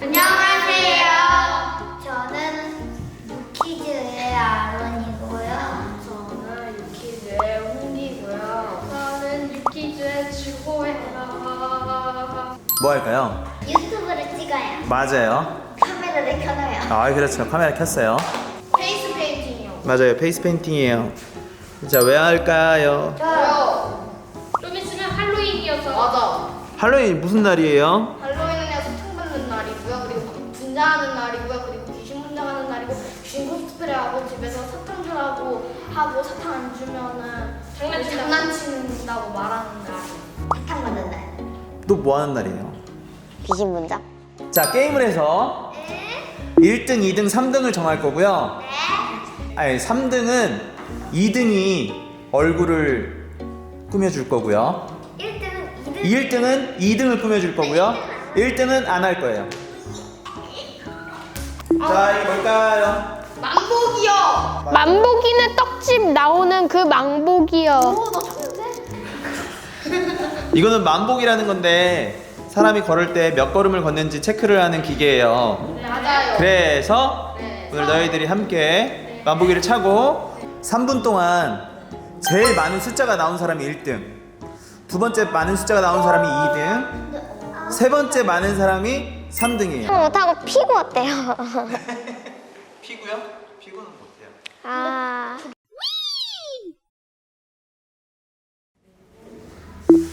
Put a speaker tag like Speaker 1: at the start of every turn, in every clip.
Speaker 1: 안녕하세요. 저는 유키즈의 아론이고요.
Speaker 2: 저는 유키즈의 홍기고요. 저는 유키즈의 주호예요.
Speaker 3: 뭐 할까요?
Speaker 1: 유튜브를 찍어요.
Speaker 3: 맞아요.
Speaker 1: 카메라를 켜놔요.
Speaker 3: 아 그렇죠. 카메라 켰어요.
Speaker 2: 페이스 페인팅이요.
Speaker 3: 맞아요. 페이스 페인팅이에요. 자, 왜 할까요?
Speaker 2: 저요. 좀 있으면. 맞아.
Speaker 3: 할로윈 무슨 날이에요?
Speaker 2: 할로윈은 그냥 소통 받는 날이고요. 그리고 분장하는 날이고요. 그리고 귀신 분장하는 날이고 귀신 코스프레 하고 집에서 사탕들하고 하고 사탕 안 주면은 장난친다고 말하는 날.
Speaker 1: 사탕 받는 날.
Speaker 3: 또 뭐 하는 날이에요?
Speaker 1: 귀신 문장.
Speaker 3: 자, 게임을 해서 1등, 2등, 3등을 정할 거고요. 아니, 3등은 2등이 얼굴을 꾸며줄 거고요.
Speaker 1: 1등은 2등.
Speaker 3: 1등은 2등을 꾸며줄 거고요. 1등은 안 할 거예요. 자, 이게 뭘까요?
Speaker 2: 만복이요.
Speaker 4: 만복이는 떡집 나오는 그 망복이요.
Speaker 2: 오, 나 찾는데?
Speaker 3: 이거는 만복이라는 건데 사람이 걸을 때 몇 걸음을 걷는지 체크를 하는 기계예요.
Speaker 2: 맞아요.
Speaker 3: 그래서
Speaker 2: 네.
Speaker 3: 오늘 너희들이 함께 만보기를 차고 3분 동안 제일 많은 숫자가 나온 사람이 1등, 두 번째 많은 숫자가 나온 사람이 2등, 세 번째 많은 사람이 3등이에요.
Speaker 1: 못하고 피고 어때요?
Speaker 3: 피고요? 피고는 못해요.
Speaker 1: 아.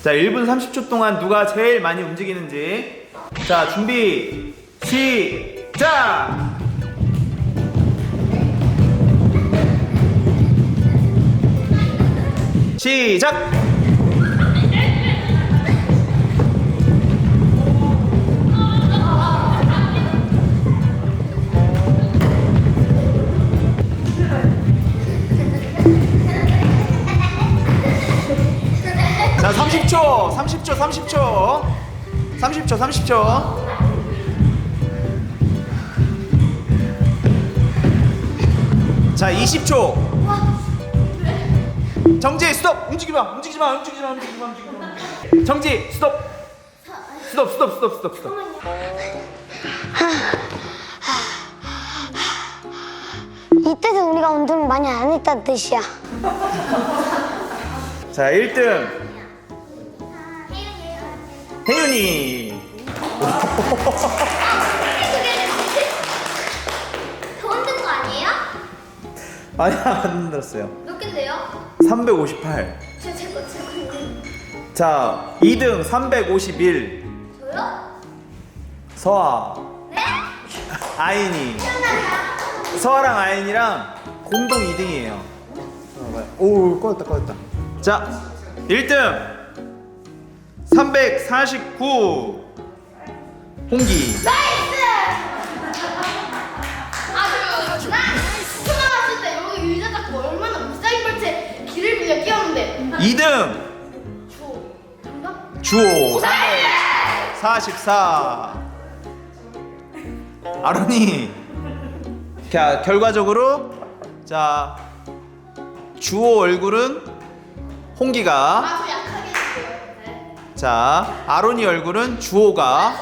Speaker 3: 자, 1분 30초 동안 누가 제일 많이 움직이는지. 자, 준비, 시작! 시작! 자, 30초, 30초, 30초. 30초, 30초. 자, 20초. 정지, 스톱. 움직이지 마. 움직이지 마. 움직이지 마. 움직이지 마. 움직이지 마. 정지, 스톱. 스톱, 스톱, 스톱, 스톱, 스톱.
Speaker 1: 이때도 우리가 운동을 많이 안 했다는 뜻이야.
Speaker 3: 자, 1등. 혜윤이.
Speaker 1: 더 흔든 거 아니에요?
Speaker 3: 아니, 안 흔들었어요.
Speaker 1: 몇 개인데요?
Speaker 3: 358.
Speaker 1: 제 제 거 제거
Speaker 3: 자, 2등 351.
Speaker 1: 저요?
Speaker 3: 서아.
Speaker 1: 네?
Speaker 3: 아인이. 서아랑 아인이랑 공동 2등이에요. 오, 꺼졌다, 꺼졌다. 자, 1등 349. 홍기.
Speaker 2: 아주 나 스마 왔을 때 여기 의자 닦고 얼마나 무사히 벌채 길을 빌려 끼었는데
Speaker 3: 2등
Speaker 2: 주 정답?
Speaker 3: 주호 44. 아론이. 자, 결과적으로 자 주호 얼굴은 홍기가
Speaker 2: 아주 네.
Speaker 3: 자, 아론이 얼굴은 주호가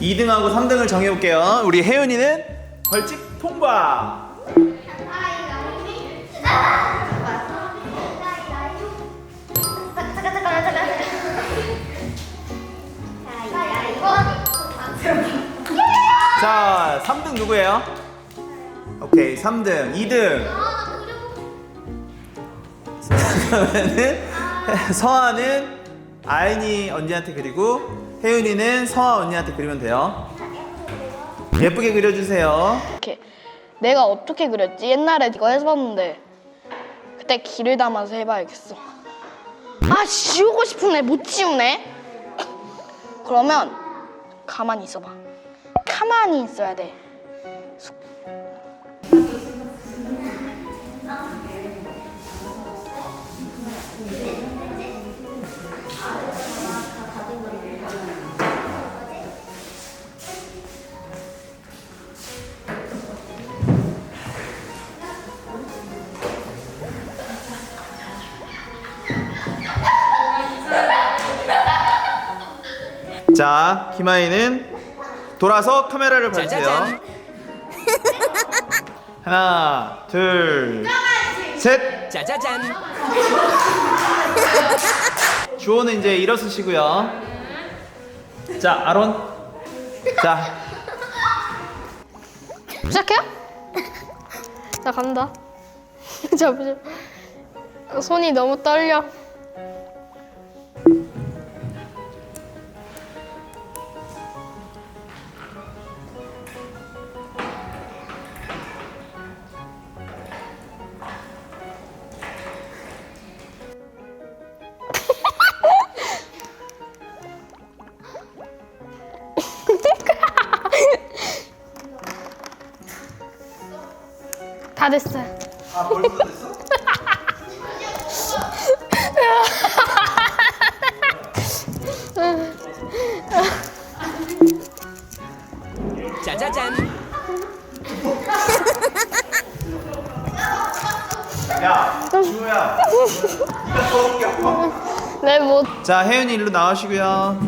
Speaker 3: 2등하고 3등을 정해볼게요. 우리 혜윤이는 벌칙 통과.
Speaker 1: 자 이거.
Speaker 3: 자, 3등 누구예요? 오케이, 3등, 2등. 그러면은 서아는 아인이 언니한테 그리고 혜윤이는 서아 언니한테 그리면 돼요. 예쁘게 그려주세요.
Speaker 2: 이렇게 내가 어떻게 그렸지? 옛날에 이거 해봤는데 그때 길을 담아서 해봐야겠어. 아 지우고 싶은데 못 지우네. 그러면 가만히 있어봐. 가만히 있어야 돼.
Speaker 3: 자, 김아이는 돌아서 카메라를 봐주세요.
Speaker 5: 짜자잔.
Speaker 3: 하나, 둘, 셋.
Speaker 5: 짜자잔.
Speaker 3: 주호는 이제 일어서시고요. 자, 아론. 자,
Speaker 4: 시작해요? 자 간다. 잠시만. 손이 너무 떨려. 다 됐어요.
Speaker 3: 아, 벌써 됐어?
Speaker 5: 짜자잔.
Speaker 3: 야, 주호야. 네가 더 웃겨.
Speaker 4: 네, 뭐
Speaker 3: 자, 혜윤이 일로 나오시고요.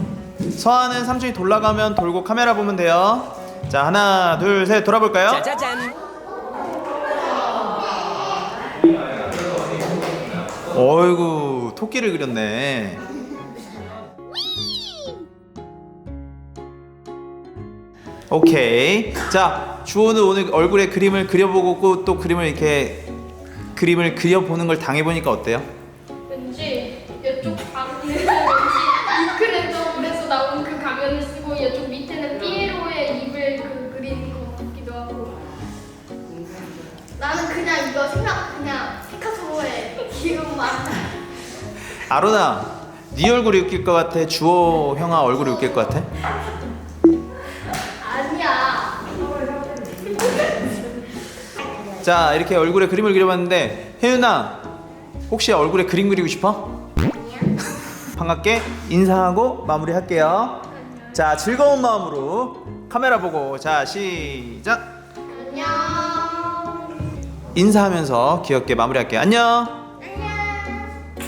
Speaker 3: 서아는 삼촌이 돌아가면 돌고 카메라 보면 돼요. 자, 하나, 둘, 셋, 돌아볼까요?
Speaker 5: 짜자잔.
Speaker 3: 어이구, 토끼를 그렸네. 오케이. 자, 주호는 오늘 얼굴에 그림을 그려보고 또 그림을 이렇게 그림을 그려보는 걸 당해보니까 어때요? 아로나, 네 얼굴이 웃길 것 같아? 주호 형아 얼굴이 웃길 것 같아?
Speaker 2: 아니야.
Speaker 3: 자, 이렇게 얼굴에 그림을 그려봤는데 혜윤아, 혹시 얼굴에 그림 그리고 싶어? 반갑게 인사하고 마무리할게요. 자, 즐거운 마음으로 카메라 보고 자 시작.
Speaker 2: 안녕.
Speaker 3: 인사하면서 귀엽게 마무리할게요. 안녕.